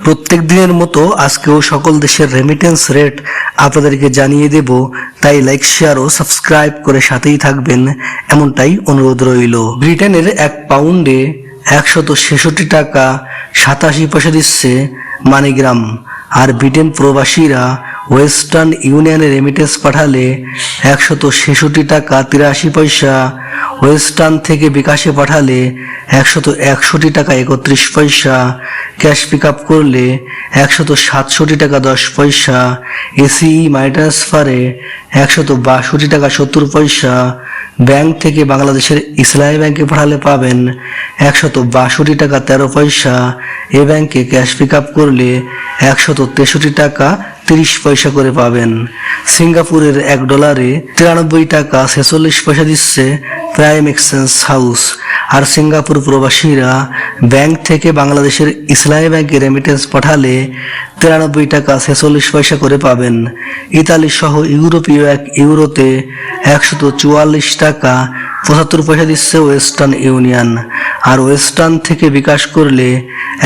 প্রত্যেক দিনের মতো আজকেও সকল দেশের রেমিটেন্স রেট আপনাদেরকে জানিয়ে দেব। তাই লাইক শেয়ার ও সাবস্ক্রাইব করে সাথেই থাকবেন। এমনটাই অনুরোধ রইল। ব্রিটেনের এক পাউন্ডে একশত ছেষট্টি টাকা সাতাশি পয়সা দিচ্ছে মানিগ্রাম। আর ব্রিটেন প্রবাসীরা ওয়েস্টার্ন ইউনিয়নে রেমিটেন্স পাঠালে একশত ছেষট্টি টাকা তিরাশি পয়সা, ওয়েস্টার্ন থেকে বিকাশে পাঠালে একশত একষট্টি টাকা একত্রিশ পয়সা, ক্যাশ পিক আপ করলে একশত সাতষট্টি টাকা দশ পয়সা এসিই মানি ট্রান্সফারে একশত বাষট্টি টাকা সত্তর পয়সা, ব্যাংক থেকে বাংলাদেশের ইসলামী ব্যাংকে পাঠালে পাবেন একশত বাষট্টি টাকা তেরো পয়সা, এ ব্যাংকে ক্যাশ পিক আপ করলে একশত তেষট্টি টাকা তিরিশ পয়সা করে পাবেন। সিঙ্গাপুরের এক ডলারে তিরানব্বই টাকা ছেচল্লিশ পয়সা দিচ্ছে প্রাইম এক্সচেঞ্জ হাউস। আর সিঙ্গাপুর প্রবাসীরা ব্যাংক থেকে বাংলাদেশের ইসলামী ব্যাংকে রেমিটেন্স পাঠালে তিরানব্বই টাকা ছেচল্লিশ পয়সা করে পাবেন। ইতালি সহ ইউরোপীয় এক ইউরোতে একশত চুয়াল্লিশ টাকা পঁচাত্তর পয়সা দিচ্ছে ওয়েস্টার্ন ইউনিয়ন। আর ওয়েস্টার্ন থেকে বিকাশ করলে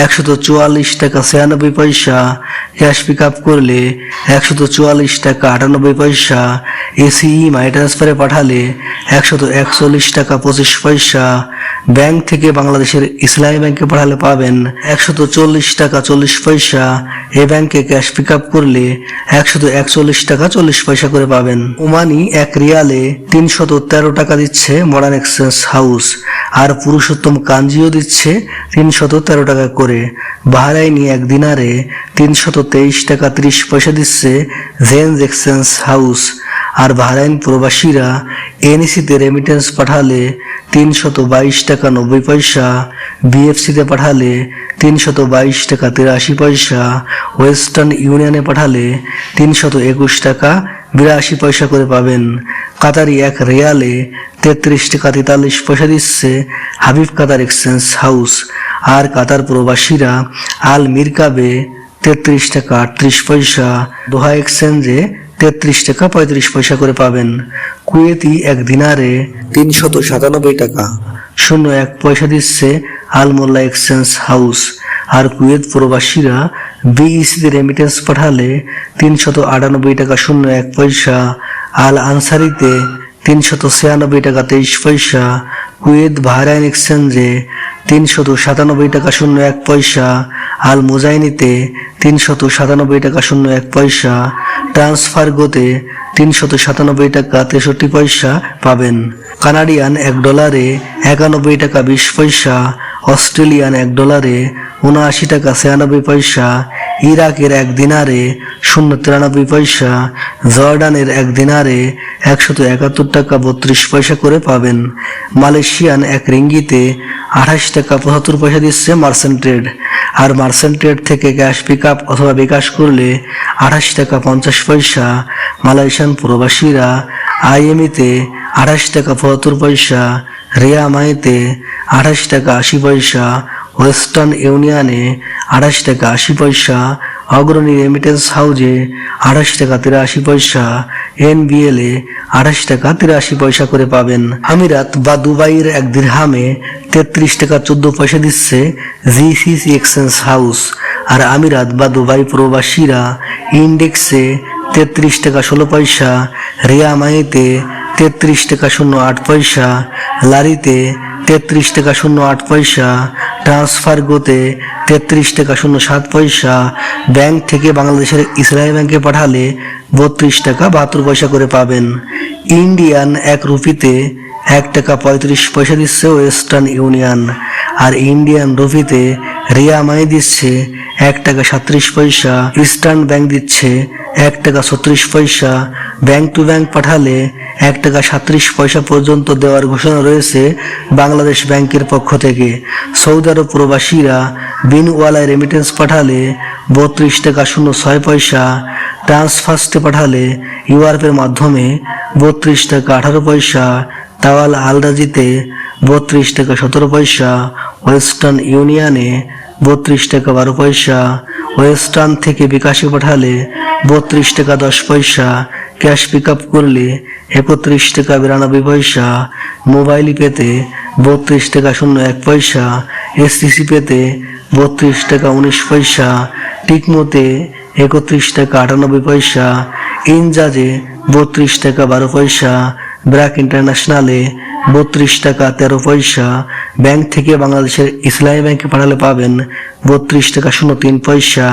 একশত চুয়াল্লিশ টাকা ছিয়ানব্বই পয়সা ক্যাশ পিক আপ করলে একশত চুয়াল্লিশ টাকা আটানব্বই পয়সা এসিই মাই ট্রান্সফারে পাঠালে একশত একচল্লিশ টাকা পঁচিশ পয়সা ব্যাংক থেকে বাংলাদেশের ইসলামী ব্যাংকে পাঠালে পাবেন একশত চল্লিশ টাকা চল্লিশ পয়সা। এ ব্যাংকে ক্যাশ পিক আপ করলে একশত একচল্লিশ টাকা চল্লিশ পয়সা করে পাবেন। ওমানি এক রিয়ালে তিনশত তেরো টাকা দিচ্ছে মডার্ন এক্সচেঞ্জ হাউস। আর পুরুষোত্তম কাঞ্জিও দিচ্ছে তিনশত তেরো টাকা করে। বাহারাইনি এক দিনারে তিনশত তেইশ টাকা ত্রিশ পয়সা দিচ্ছে জেন্স এক্সচেঞ্জ হাউস। আর বাহরাইন প্রবাসীরা এনইসিতে রেমিটেন্স পাঠালে তিনশত বাইশ টাকা নব্বই পয়সা, বিএফসিতে পাঠালে তিনশত বাইশ টাকা তিরাশি পয়সা, ওয়েস্টার্ন ইউনিয়নে পাঠালে তিনশত একুশ টাকা বিরাশি পয়সা করে পাবেন। কাতারি এক রেয়ালে তেত্রিশ টাকা তেতাল্লিশ পয়সা দিচ্ছে হাবিব কাতার এক্সচেঞ্জ হাউস। আর কাতার প্রবাসীরা আল মিরকাবে তেত্রিশ টাকা আটত্রিশ পয়সা দোহা এক্সচেঞ্জে তেত্রিশ টাকা পঁয়ত্রিশ পয়সা করে পাবেন। কুয়েতি এক দিনারে তিনশত সাতানব্বই টাকা। শূন্য এক পয়সা দিচ্ছে আলমোল্লা এক্সচেঞ্জ হাউস। আর কুয়েত প্রবাসীরা বিইসিতে রেমিটেন্স পাঠালে তিনশত আটানব্বই টাকা শূন্য এক পয়সা আল আনসারিতে তিনশত ছিয়ানব্বই টাকা তেইশ পয়সা কুয়েত বাহরাইন এক্সচেঞ্জে তিনশত সাতানব্বই টাকা শূন্য এক পয়সা আল মুজাইনিতে তিনশত সাতানব্বই টাকা শূন্য এক পয়সা ট্রান্সফার গোতে তিনশত সাতানব্বই টাকা তেষট্টি পয়সা পাবেন। কানাডিয়ান এক ডলারে একানব্বই টাকা বিশ পয়সা, অস্ট্রেলিয়ান এক ডলারে উনআশি টাকা ছিয়ানব্বই পয়সা, ইরাকের এক দিনারে শূন্য তিরানব্বই পয়সা, জর্ডানের এক দিনারে একশত একাত্তর টাকা বত্রিশ পয়সা করে পাবেন। মালয়েশিয়ান এক রিঙ্গিতে আঠাশ টাকা পঁচাত্তর পয়সা দিচ্ছে মার্সেন্ট ট্রেড। আর মার্সেন্ট ট্রেড থেকে ক্যাশ পিক আপ অথবা বিকাশ করলে আঠাশ টাকা পঞ্চাশ পয়সা। মালয়েশিয়ান প্রবাসীরা আইএমইতে আঠাশ টাকা পঁচাত্তর পয়সা রিয়া মাইতে আঠাশ টাকা আশি পয়সা, ওয়েস্টার্ন ইউনিয়নে আঠাশ টাকা আশি পয়সা, অগ্রণী রেমিটেন্স হাউজে আঠাশ টাকা তিরাশি পয়সা এনবিএলে আঠাশ টাকা তিরাশি পয়সা করে পাবেন। আমিরাত বা দুবাইয়ের এক দিরহামে তেত্রিশ টাকা চোদ্দ পয়সা দিচ্ছে জিসিসি এক্সচেঞ্জ হাউস। আর আমিরাত বা দুবাই প্রবাসীরা ইন্ডেক্সে তেত্রিশ টাকা ষোলো পয়সা, রিয়া মাইতে তেত্রিশ টাকা শূন্য আট পয়সা, লারিতে তেত্রিশ টাকা শূন্য আট পয়সা ট্রান্সফার গোতে তেত্রিশ টাকা শূন্য সাত পয়সা ব্যাংক থেকে বাংলাদেশের ইসরায়েল ব্যাংকে পাঠালে বত্রিশ টাকা বাহাত্তর পয়সা করে পাবেন। ইন্ডিয়ান এক রুপিতে এক টাকা পঁয়ত্রিশ পয়সা দিচ্ছে ওয়েস্টার্ন ইউনিয়ন আর ইন্ডিয়ান রুপিতে রিয়া মানি দিচ্ছে এক টাকা সাত্রিশ পয়সা ইস্টার্ন ব্যাংক দিচ্ছে, এক টাকা ছত্রিশ পয়সা। ব্যাংক টু ব্যাংক পাঠালে এক টাকা সাত্রিশ পয়সা পর্যন্ত দেওয়ার ঘোষণা রয়েছে বাংলাদেশ ব্যাংকের পক্ষ থেকে। সৌদি আরব প্রবাসীরা বিনওয়ালায় রেমিটেন্স পাঠালে বত্রিশ টাকা শূন্য ছয় পয়সা। ট্রান্সফার্স্টে পাঠালে ইউআরপের মাধ্যমে বত্রিশ টাকা আঠারো পয়সা। তাওয়াল আলদাজিতে বত্রিশ টাকা সতেরো পয়সা। ওয়েস্টার্ন ইউনিয়নে বত্রিশ টাকা বারো পয়সা। ওয়েস্টার্ন থেকে বিকাশে পাঠালে বত্রিশ টাকা দশ পয়সা। ক্যাশ পিক আপ করলে একত্রিশ টাকা বিরানব্বই পয়সা। মোবাইল পেতে বত্রিশ টাকা শূন্য এক পয়সা। এসটিসি পেতে বত্রিশ টাকা উনিশ পয়সা। টিকমোতে একত্রিশ টাকা আটানব্বই পয়সা। ইনজাজে বত্রিশ টাকা বারো পয়সা। ব্র্যাক ইন্টারন্যাশনালে বত্রিশ টাকা, তেরো পয়সা। ব্যাংক থেকে বাংলাদেশের ইসলামী ব্যাংকে পাঠালে পাবেন বত্রিশ টাকা, শূন্য তিন পয়সা।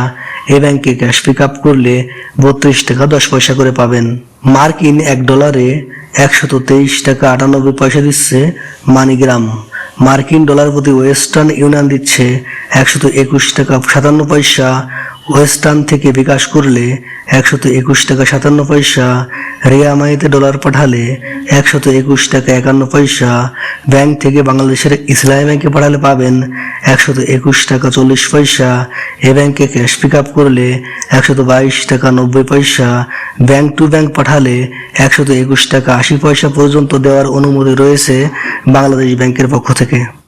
এ ব্যাংকে ক্যাশ পিক আপ করলে বত্রিশ টাকা, দশ পয়সা করে পাবেন। মার্কিন এক ডলারে একশত তেইশ টাকা, আটানব্বই পয়সা দিচ্ছে মানিগ্রাম। মার্কিন ডলার প্রতি ওয়েস্টার্ন ইউনিয়ন দিচ্ছে একশত একুশ টাকা, সাতান্ন পয়সা। ওয়েস্টার্ন থেকে বিকাশ করলে একশত একুশ টাকা সাতান্ন পয়সা রিয়ামাইতে ডলার পাঠালে একশত একুশ টাকা একান্ন পয়সা, ব্যাংক থেকে বাংলাদেশের ইসলামী ব্যাংকে পাঠালে পাবেন একশত একুশ টাকা চল্লিশ পয়সা, এ ব্যাংকে ক্যাশ পিক আপ করলে একশত বাইশ টাকা নব্বই পয়সা, ব্যাংক টু ব্যাংক পাঠালে একশত একুশ টাকা আশি পয়সা পর্যন্ত দেওয়ার অনুমতি রয়েছে বাংলাদেশ ব্যাংকের পক্ষ থেকে।